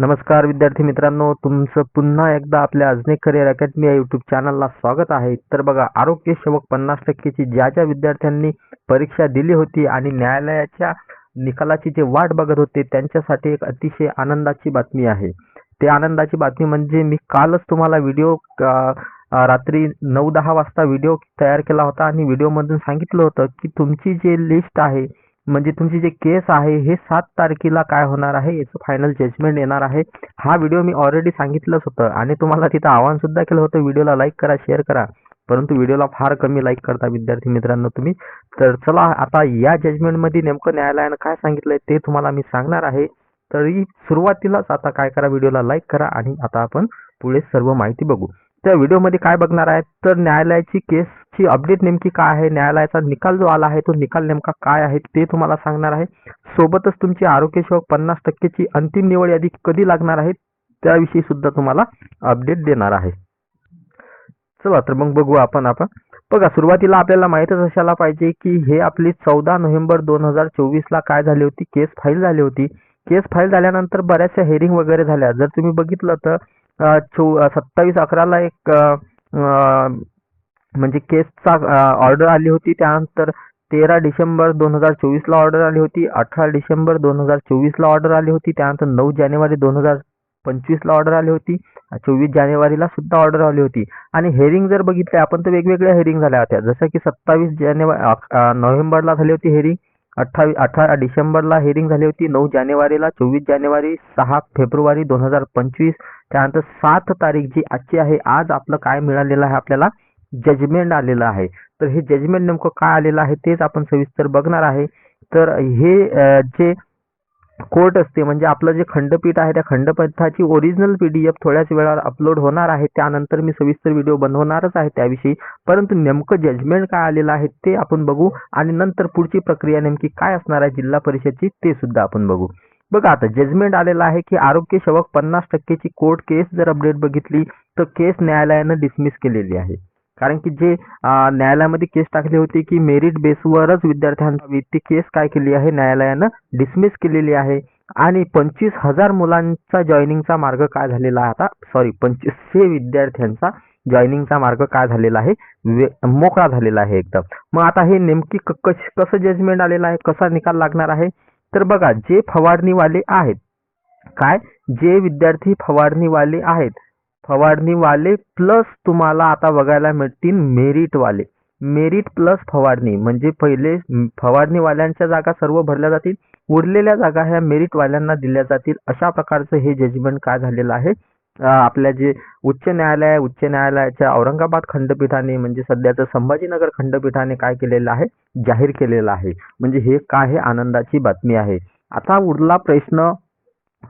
नमस्कार विद्यार्थी मित्रांनो तुमचं पुन्हा एकदा आपल्या अजनेक करिअर अकॅडमी या युट्यूब चॅनलला स्वागत आहे. तर बघा आरोग्य सेवक पन्नास टक्केची ज्या ज्या विद्यार्थ्यांनी परीक्षा दिली होती आणि न्यायालयाच्या निकालाची जे वाट बघत होते त्यांच्यासाठी एक अतिशय आनंदाची बातमी आहे. ते आनंदाची बातमी म्हणजे मी कालच तुम्हाला व्हिडिओ रात्री नऊ दहा वाजता व्हिडिओ तयार केला होता आणि व्हिडिओमधून सांगितलं होतं की तुमची जे लिस्ट आहे म्हणजे तुमची जे केस आहे हे सात तारखेला काय होणार आहे याचं फायनल जजमेंट येणार आहे. हा व्हिडिओ मी ऑलरेडी सांगितलंच होतं आणि तुम्हाला तिथं आवाहन सुद्धा केलं होतं. व्हिडिओला लाईक करा शेअर करा. परंतु व्हिडिओला फार कमी लाईक करता विद्यार्थी मित्रांनो तुम्ही. तर चला आता या जजमेंटमध्ये नेमकं न्यायालयानं काय सांगितलंय ते तुम्हाला मी सांगणार आहे. तरी सुरुवातीलाच आता काय करा व्हिडिओला लाईक करा आणि आता आपण पुढे सर्व माहिती बघू. त्या व्हिडिओमध्ये काय बघणार आहे तर न्यायालयाची केसची अपडेट नेमकी काय आहे? न्यायालयाचा निकाल जो आला आहे तो निकाल नेमका काय आहे ते तुम्हाला सांगणार आहे. सोबतच तुमची आरोग्यसेवक पन्नास टक्केची अंतिम निवड यादी कधी लागणार आहे? त्याविषयी सुद्धा तुम्हाला अपडेट देणार आहे. चला तर मग बघू आपण आपण बघा सुरुवातीला आपल्याला माहीतच असायला पाहिजे की हे आपली चौदा नोव्हेंबर दोन हजार चोवीसला काय झाली होती? केस फाईल झाली होती. केस फाईल झाल्यानंतर बऱ्याचशा हेरिंग वगैरे झाल्या. जर तुम्ही बघितलं तर चौ सत्तावीस अकराला एक म्हणजे केसचा ऑर्डर आली होती. त्यानंतर तेरा डिसेंबर दोन हजार चोवीसला ऑर्डर आली होती. अठरा डिसेंबर दोन हजार चोवीसला ऑर्डर आली होती. त्यानंतर नऊ जानेवारी दोन हजार पंचवीसला ऑर्डर आली होती. चोवीस जानेवारीला सुद्धा ऑर्डर आली होती. आणि हेरिंग जर बघितले आपण तर वेगवेगळ्या हेरिंग झाल्या होत्या. जसं की सत्तावीस जानेवारी नोव्हेंबरला झाली होती हेरिंग. अठ्ठावी अठरा डिसेंबरला हेरिंग झाली होती. नऊ जानेवारीला चोवीस जानेवारी सहा फेब्रुवारी दोन हजार पंचवीस. त्यानंतर सात तारीख जी आजची आहे आज आपलं काय मिळालेलं आहे आपल्याला जजमेंट आलेलं आहे. तर हे जजमेंट नेमकं काय आलेलं आहे तेच आपण सविस्तर बघणार आहे. तर हे जे कोर्ट असते. म्हणजे आपलं जे खंडपीठ आहे त्या खंडपीठाची ओरिजिनल एफ थोड्याच वेळावर अपलोड होणार आहे. त्यानंतर मी सविस्तर व्हिडिओ बनवणारच आहे त्याविषयी. परंतु नेमकं जजमेंट काय आलेलं आहे ते आपण बघू. आणि नंतर पुढची प्रक्रिया नेमकी काय असणार आहे जिल्हा परिषदची ते सुद्धा आपण बघू. बघा आता जजमेंट आलेलं आहे की आरोग्य सेवक पन्नास टक्केची कोर्ट केस जर अपडेट बघितली तर केस न्यायालयानं डिसमिस केलेली आहे. कारण की जे न्यायालयामध्ये केस टाकली होती की मेरिट बेसवरच विद्यार्थ्यांना ती केस काय केली आहे? न्यायालयानं डिसमिस केलेली आहे. आणि पंचवीस हजार मुलांचा जॉईनिंगचा मार्ग काय झालेला आहे आता? सॉरी पंचवीसशे विद्यार्थ्यांचा जॉईनिंगचा मार्ग काय झालेला आहे? मोकळा झालेला आहे एकदम. मग आता हे नेमकी कसं जजमेंट आलेलं आहे? कसा निकाल लागणार आहे? तर बघा जे फवारणीवाले आहेत काय? जे विद्यार्थी फवारणीवाले आहेत फवारणीवाले प्लस तुम्हाला आता बघायला मिळतील मेरिटवाले मेरिट प्लस फवारणी म्हणजे पहिले फवारणीवाल्यांच्या जागा सर्व भरल्या जातील उरलेल्या जागा ह्या मेरिटवाल्यांना दिल्या जातील. अशा प्रकारचं हे जजमेंट काय झालेलं आहे? आपल्या जे उच्च न्यायालय आहे, उच्च न्यायालयाच्या औरंगाबाद खंडपीठाने म्हणजे सध्याचं संभाजीनगर खंडपीठाने काय केलेलं आहे? जाहीर केलेलं आहे. म्हणजे हे काय हे आनंदाची बातमी आहे. आता उरला प्रश्न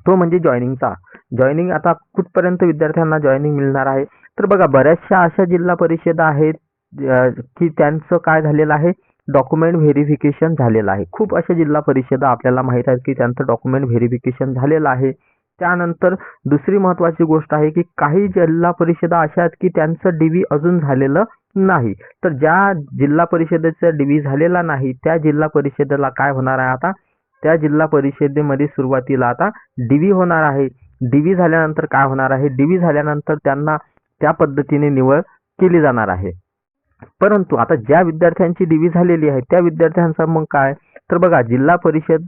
तो म्हणजे जॉईनिंगचा जॉईनिंग आता कुठपर्यंत विद्यार्थ्यांना जॉईनिंग मिळणार आहे? तर बघा बऱ्याचशा अशा जिल्हा परिषदा आहेत की त्यांचं काय झालेलं आहे? डॉक्युमेंट व्हेरिफिकेशन झालेलं आहे. खूप अशा जिल्हा परिषदा आपल्याला माहीत आहेत की त्यांचं डॉक्युमेंट व्हेरिफिकेशन झालेलं आहे. त्यानंतर दुसरी महत्वाची गोष्ट आहे की काही जिल्हा परिषदा अशा आहेत की त्यांचं डी व्ही अजून झालेलं नाही. तर ज्या जिल्हा परिषदेचा डीव्ही झालेला नाही त्या जिल्हा परिषदेला काय होणार आहे आता? त्या जिल्हा परिषदेमध्ये सुरुवातीला आता डीव्ही होणार आहे. डीव्ही झाल्यानंतर काय होणार आहे? डीव्ही झाल्यानंतर त्यांना त्या पद्धतीने निवड केली जाणार आहे. परंतु आता ज्या विद्यार्थ्यांची डीव्ही झालेली आहे त्या विद्यार्थ्यांचा मग काय? तर बघा जिल्हा परिषद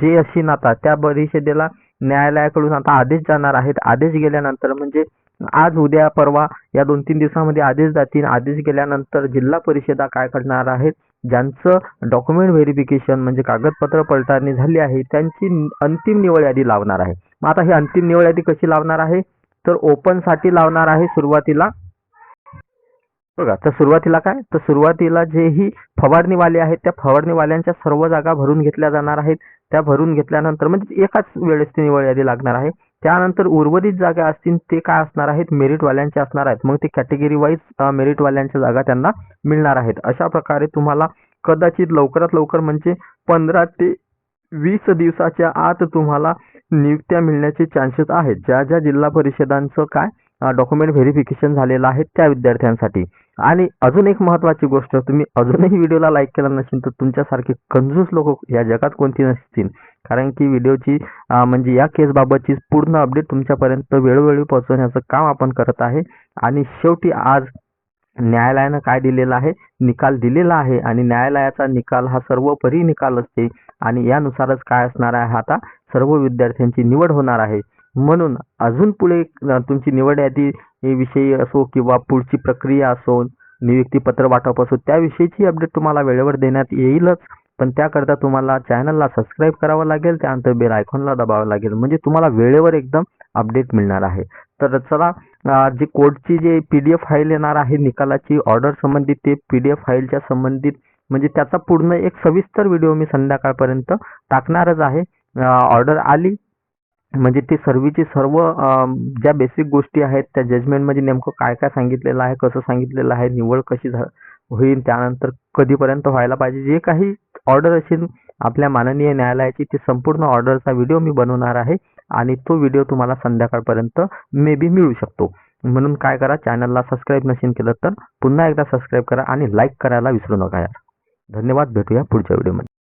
जे अशी आता त्या परिषदेला न्यायालयाकडून आता आदेश जाणार आहेत. आदेश गेल्यानंतर म्हणजे आज उद्या परवा या दोन तीन दिवसामध्ये आदेश जातील. आदेश गेल्यानंतर जिल्हा परिषदा काय करणार आहेत? ज्यांचं डॉक्युमेंट व्हेरिफिकेशन म्हणजे कागदपत्र पडताळणी झाली आहे त्यांची अंतिम निवड यादी लावणार आहे. मग आता ही अंतिम निवड यादी कशी लावणार आहे? तर ओपनसाठी लावणार आहे सुरुवातीला. बघा तर सुरुवातीला काय? तर सुरुवातीला जेही फवारणीवाले आहेत त्या फवारणीवाल्यांच्या सर्व जागा भरून घेतल्या जाणार आहेत. त्या भरून घेतल्यानंतर म्हणजे एकाच वेळेस ती निवड यादी लागणार आहे. त्यानंतर उर्वरित जागा असतील ते काय असणार आहेत? मेरिटवाल्यांचे असणार आहेत. मग ते कॅटेगरी वाईज मेरिटवाल्यांच्या जागा त्यांना मिळणार आहेत. अशा प्रकारे तुम्हाला कदाचित लवकरात लवकर म्हणजे पंधरा ते वीस दिवसाच्या आत तुम्हाला नियुक्त्या मिळण्याचे चान्सेस आहेत. ज्या ज्या जिल्हा परिषदांचं काय डॉक्युमेंट व्हेरिफिकेशन झालेलं आहे त्या विद्यार्थ्यांसाठी. आणि अजून एक महत्त्वाची गोष्ट तुम्ही अजूनही व्हिडिओला लाईक केला नसेल तर तुमच्यासारखे कंजूस लोक या जगात कोणती नसतील. कारण की व्हिडिओची म्हणजे या केसबाबतची पूर्ण अपडेट तुमच्यापर्यंत वेळोवेळी पोहोचवण्याचं काम आपण करत आहे. आणि शेवटी आज न्यायालयानं काय दिलेलं आहे? निकाल दिलेला आहे. आणि न्यायालयाचा निकाल हा सर्वोपरी निकाल असते. आणि यानुसारच काय असणार आहे? आता सर्व विद्यार्थ्यांची निवड होणार आहे. म्हणून अजून पुढे तुमची निवड यादी विषयी असो किंवा पुढची प्रक्रिया असो नियुक्तीपत्र वाटप असो त्याविषयीची अपडेट तुम्हाला वेळेवर देण्यात येईलच. पण त्याकरता तुम्हाला चॅनलला सबस्क्राईब करावं लागेल त्यानंतर बेल आयकॉनला दबावं लागेल. म्हणजे तुम्हाला वेळेवर एकदम अपडेट मिळणार आहे. तर चला जी कोर्टची J P D F file येणार आहे निकालाची ऑर्डर संबंधित ते पी डी एफ फाईलच्या संबंधित म्हणजे त्याचा पूर्ण एक सविस्तर व्हिडिओ मी संध्याकाळपर्यंत टाकणारच आहे. ऑर्डर आली म्हणजे ती सर्वीची सर्व ज्या बेसिक गोष्टी आहेत त्या जजमेंटमध्ये नेमकं काय काय सांगितलेलं आहे कसं सांगितलेलं आहे निवड कशी झा होईल त्यानंतर कधीपर्यंत व्हायला पाहिजे जे काही ऑर्डर असेल आपल्या माननीय न्यायालयाची ती संपूर्ण ऑर्डरचा व्हिडिओ मी बनवणार आहे आणि तो व्हिडिओ तुम्हाला संध्याकाळपर्यंत मे बी मिळू शकतो. म्हणून काय करा चॅनलला सबस्क्राईब नसेल केलं तर पुन्हा एकदा सबस्क्राईब करा आणि लाईक करायला विसरू नका यार. धन्यवाद भेटूया पुढच्या व्हिडिओमध्ये